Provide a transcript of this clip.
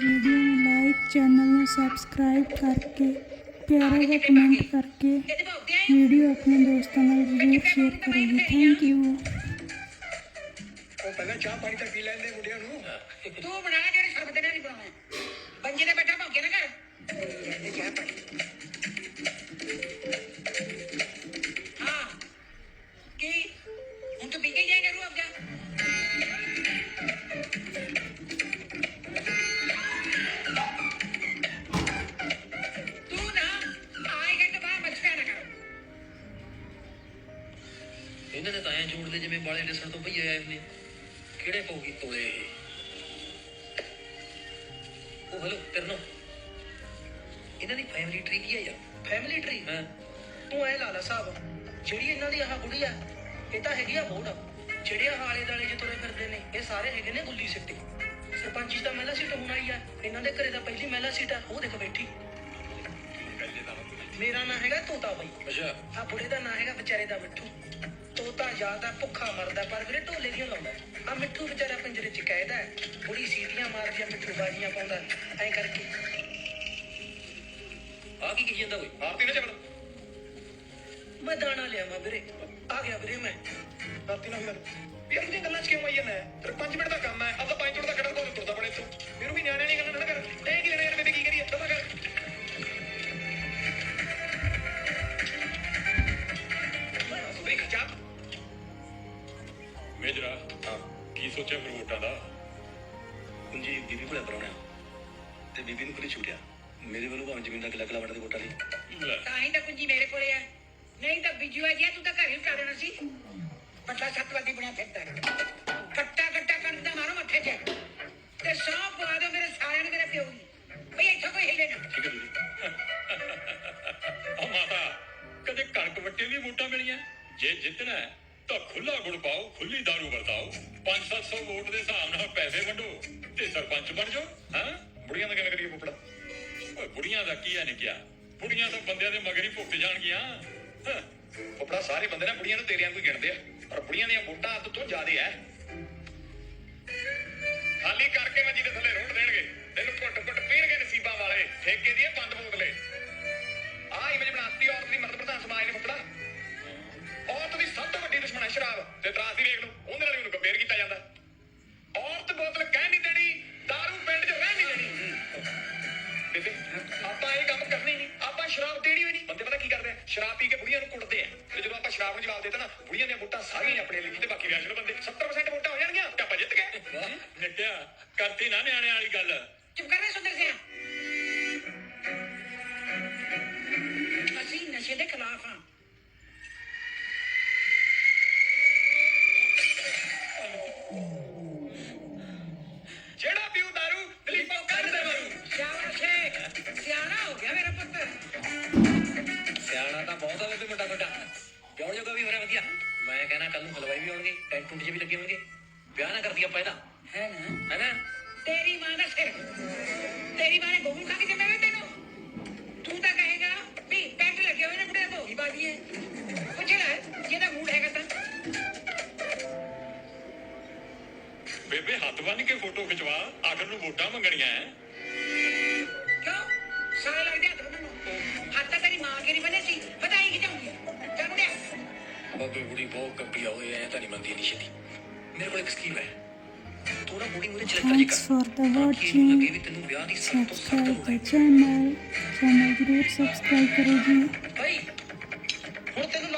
Video ਨੂੰ like channel ਨੂੰ subscribe ਕਰਕੇ ਪਿਆਰਾ ਜਿਹਾ ਕਮੈਂਟ ਕਰਕੇ ਵੀਡੀਓ ਆਪਣੇ ਦੋਸਤਾਂ ਨਾਲ ਜ਼ਰੂਰ ਸ਼ੇਅਰ ਕਰੋ ਜੀ ਥੈਂਕ ਯੂ ਉਹ ਪਹਿਲਾਂ ਚਾਹ ਪਾਣੀ ਤਾਂ ਪੀ ਲੈਂਦੇ ਮੁੰਡਿਆਂ ਨੂੰ। ਤੂੰ ਬਣਾ ਜਿਹੜੇ ਸਰਬਤ ਨੇ ਨਹੀਂ ਬਣਾਉਣਾ। ਬੰਜੇ ਤੇ ਇਹਨਾਂ ਦੇ ਤਾਇਆ ਜੋੜਦੇ ਜਿਵੇਂ ਬਾਲੇ ਲਸਣ ਤੋਂ ਭਈਏ ਆਏ ਹੁੰਦੇ। ਕਿਹੜੇ ਪਊਗੀ ਤੋਲੇ ਇਹ? ਉਹ ਹਲੋ ਤਰਨੋ ਇਹਨਾਂ ਦੀ ਫੈਮਿਲੀ ਟਰੀ ਕੀ ਹੈ ਯਾਰ? ਫੈਮਿਲੀ ਟਰੀ ਹਾਂ। ਤੂੰ ਐ ਲਾ ਲਾ ਸਾਹਿਬ ਜਿਹੜੀ ਇਹਨਾਂ ਦੀ ਆਹ ਬੁੜੀ ਆ ਇਹ ਤਾਂ ਹੈਗੀ ਆ ਮੋੜ ਜਿਹੜੇ ਆਹ ਆਲੇ ਦਾਲੇ ਜੇ ਤੁਰੇ ਫਿਰਦੇ ਨੇ ਇਹ ਸਾਰੇ ਹੈਗੇ ਨੇ ਗੁੱਲੀ ਸਿੱਟੇ। ਸਰਪੰਚ ਜੀ ਦਾ ਮਹਿਲਾ ਸੀਟ ਹੁਣ ਆਈ ਆ ਇਹਨਾਂ ਦੇ ਘਰੇ ਦਾ ਪਹਿਲੀ ਮਹਿਲਾ ਸੀਟ ਆ ਉਹ ਦੇਖ ਬੈਠੀ। ਮੇਰਾ ਨਾਂ ਹੈਗਾ ਤੋਤਾ ਬਾਈ। ਅੱਛਾ। ਆ ਬੁੜੇ ਦਾ ਨਾਂ ਹੈਗਾ ਵਿਚਾਰੇ ਦਾ ਮਿੱਠੂ। ਤੋਤਾ ਜ਼ਿਆਦਾ ਭੁੱਖਾ ਮਰਦਾ ਪਰ ਵੀਰੇ ਢੋਲੇ ਦੀਆਂ ਲਾਉਂਦਾ। ਆ ਮਿੱਠੂ ਵਿਚਾਰਾ ਪਿੰਜਰੇ 'ਚ ਕੈਦ ਹੈ ਬੁੜੀ ਸੀਟੀਆਂ ਮਾਰਦੀ ਆ ਮਿੱਠੂ ਬਾਜੀਆਂ ਪਾਉਂਦਾ। ਐਂ ਕਰਕੇ। ਆ ਕੀ ਕਹੀ ਜਾਂਦਾ ਓਏ? ਆਰਤੀ ਨਾ ਚੱਲ ਮੈਂ ਦਾਣਾ ਲਿਆਵਾਂ ਵੀਰੇ। ਆ ਗਿਆ ਵੀਰੇ ਮੈਂ। ਆਰਤੀ ਨਾ ਗੱਲ ਯਾਰ ਤੂੰ ਗੱਲਾਂ ਚ ਕਿਉਂ ਆਈ ਜਾਂਦਾ ਤੇਰੇ 5 ਮਿੰਟ ਦਾ ਕੰਮ ਹੈ। ਆਪਦਾ 5 ਮਿੰਟ ਦਾ ਖੜਾ ਤੋਂ ਤੁਰਦਾ ਬਣੇ ਤੂੰ ਮੈਨੂੰ ਵੀ ਨਿਆਣਿਆਂ ਨਹੀਂ ਗੱਲਾਂ ਨਾ ਕਰ। ਮੇਜਰਾ ਹਾਂ ਕੀ ਸੋਚਿਆ ਫਿਰ ਵੋਟਾਂ ਦਾ? ਕੁੰਜੀ ਬੀਬੀ ਕੋਲੇ ਪਰਾਉਣਾ ਤੇ ਬੀਬੀ ਨੂੰ ਕੋਈ ਛੁੱਟਿਆ? ਮੇਰੇ ਵੱਲੋਂ ਭਾਵੇਂ ਜ਼ਮੀਨ ਦਾ ਕਿਲਾ ਕਿਲਾ ਵੰਡ ਦੇ ਵੋਟਾਂ ਲਈ। ਲੈ। ਤਾਂ ਹੀ ਤਾਂ ਕੁੰਜੀ ਮੇਰੇ ਕੋਲੇ ਆ। ਨਹੀਂ ਤਾਂ ਬਿਜੂ ਆ ਗਿਆ ਤੂੰ ਤਾਂ ਘਰ ਹੀ ਉਟਾ ਦੇਣਾ ਸੀ। ਪੱਟਾ ਸੱਤਵਾਦੀ ਬਣਿਆ ਫਿਰਦਾ ਕੱਟਾ ਕੱਟਾ ਕੱਟਦਾ ਮਾਰੋ ਮੱਥੇ 'ਚ ਤੇ ਸੌਂ ਪਵਾ ਦਿਓ ਮੇਰੇ ਸਾਰਿਆਂ ਨੂੰ ਮੇਰੇ ਪਿਓ ਨੂੰ। ਬਈ ਇੱਥੋਂ ਕੋਈ ਹਿੱਲੇ ਨਾ। ਠੀਕ ਹੈ ਬੀਬੀ ਆ ਮਾਤਾ ਕਦੇ ਕਣਕ ਵੱਟੇ ਵੀ ਵੋਟਾਂ ਮਿਲੀਆਂ? ਜੇ ਜਿੱਤਣਾ ਹੈ ਤਾਂ ਖੁੱਲਾ ਗੁੜ ਪਾਓ, ਖੁੱਲੀ ਦਾਰੂ ਵਰਤਾਓ। 5-700 ਵੋਟ ਦੇ ਹਿਸਾਬ ਨਾਲ ਪੈਸੇ ਵੰਡੋ। ਤੇ ਸਰਪੰਚ ਬਣ ਜਾਓ, ਹਾਂ? ਬੁੜੀਆਂ ਦਾ ਕਿਵੇਂ ਕਰੀਏ ਪੁੱਪੜਾ ਓਏ, ਬੁੜੀਆਂ ਦਾ ਕੀ ਹੈ ਕਿਹਾ ਬੁੜੀਆਂ ਤਾਂ ਬੰਦਿਆਂ ਦੇ ਮਗਰ ਹੀ ਭੁੱਖ ਜਾਣਗੀਆਂ। ਹਾਂ? ਪੁੱਪੜਾ ਸਾਰੇ ਬੰਦੇ ਨਾ ਬੁੜੀਆਂ ਨੂੰ ਤੇਰਿਆਂ ਕੋਈ ਗਿਣਦੇ ਆ। ਪਰ ਬੁੜੀਆਂ ਦੀਆਂ ਵੋਟਾਂ ਅੱਧ ਤੋਂ ਜ਼ਿਆਦਾ ਐ। ਬੋਤਲ ਕਹਿ ਨਹੀਂ ਦੇਣੀ दारू ਪਿੰਡ 'ਚ ਰਹਿ ਨਹੀਂ ਦੇਣੀ। ਬੇਬੇ ਆਪਾਂ ਇਹ ਕੰਮ ਕਰਨੀ ਨਹੀਂ ਆਪਾਂ ਸ਼ਰਾਬ ਦੇਣੀ ਵੀ ਨਹੀਂ। ਬੰਦੇ ਪਤਾ ਕੀ ਕਰਦੇ ਆ? ਸ਼ਰਾਬ ਪੀ ਕੇ ਬੁੜੀਆਂ ਨੂੰ ਕੁੱਟਦੇ ਆ। ਤੇ ਜਦੋਂ ਆਪਾਂ ਸ਼ਰਾਬ ਨੂੰ ਜਵਾਬ ਦੇਤਾ ਨਾ ਬੁੜੀਆਂ ਦੀਆਂ ਵੋਟਾਂ ਸਾਰੀਆਂ ਹੀ ਆਪਣੇ ਲਈ ਤੇ ਬਾਕੀ ਵਿਆਹ ਨੂੰ ਬੰਦੇ 70% ਵੋਟਾਂ ਹੋ ਜਾਣਗੀਆਂ ਤੇ ਆਪਾਂ ਜਿੱਤ ਗਏ। ਨਿਕਿਆ ਕਰਤੀ ਨਾ ਨਿਆਣਿਆਂ ਵਾਲੀ ਗੱਲ। ਚੁੱਪ ਕਰ ਵੇ ਸੁੰਦਰ ਸਿਆ। ਅਸੀਂ ਨਸ਼ੇ ਦੇ ਖਿਲਾਫ ਹਾਂ। ਸਿਆਣਾ ਤਾਂ ਬਹੁਤ ਹੋਵੇ ਤੇ ਵੱਡਾ ਵੱਡਾ ਪਿਉਣ ਜੋਗਾ ਵੀ ਹੋਰਿਹਾ ਵਧੀਆ ਮੈਂ ਕਹਿੰਦਾ ਕੱਲ ਨੂੰ ਹਲਵਾਈ ਵੀ ਆਉਣਗੇ ਟੈਂਟ ਟੁੰਟ 'ਚ ਵੀ ਲੱਗੇ ਹੋਣਗੇ ਵਿਆਹ ਨਾ ਕਰਦੀ ਆਪਾਂ ਇਹਦਾ ਹੈ ਨਾ ਹੈ ਨਾ ਤੇਰੀ ਮਾਂ ਦਾ ਸਿਰ ਤੇਰੀ ਮਾਂ ਨੇ ਗੋਗੂ ਖਾ ਕੇ ਜੰਮਿਆ ਵੇ ਤੈਨੂੰ ਤੂੰ ਤਾਂ ਕਹੇਗਾ ਵੀ ਪੈਂਟ ਲੱਗੇ ਹੋਏ ਨੇ ਬੁੜੇ ਭੋਗੀ ਬਾਦੀ ਹੈ ਪੁੱਛ ਲੈ ਜਿਹਦਾ ਮੂਡ ਹੈਗਾ ਤਾਂ ਬੇਬੇ ਹੱਥ ਬੰਨ ਕੇ ਫੋਟੋ ਖਿਚਵਾ ਆਖਰ ਨੂੰ ਵੋਟਾਂ ਮੰਗਣੀਆਂ ਐ ਕਿਉਂ ਸਾਰੇ ਲੱਗਦੇ ਹੱਥ ਬੰਨਣ ਹੱਥ ਤਾਂ ਤੇਰੀ ਮਾਂ ਕੇ ਨਹੀਂ ਬੰਨੇ ਸੀ। ਵਧਾਈ ਖਿਚਾਉਂਗੀ ਚੱਲ ਮੁੰਡਿਆ ਬਾਬੇ ਬੁੜੀ ਬਹੁਤ ਕੱਪੀ ਆ ਹੋਏ ਐ ਤਾਂ ਨਹੀਂ ਮੰਦੀ ਨਹੀਂ ਛੇਤੀ। ਮੇਰੇ ਕੋਲ ਇੱਕ ਸਕੀਮ ਹੈ। ਨਾ ਬੁੜੀ ਮੂਰੇ ਚਲੇਟਰ ਜੀ Thanks ਕਰ for the ਤਾਂ ਕਿ ਇਹਨੂੰ ਲੱਗੇ watching. ਵੀ ਤੈਨੂੰ ਵਿਆਹ ਦੀ ਸਭ ਤੋਂ ਸਖਤ subscribe ਹੋਵੇ the channel. ਚੈਨਲ ਜ਼ਰੂਰ ਸਬਸਕ੍ਰਾਈਬ ਕਰੋ ਜੀ। ਭਾਈ ਹੁਣ ਤੈਨੂੰ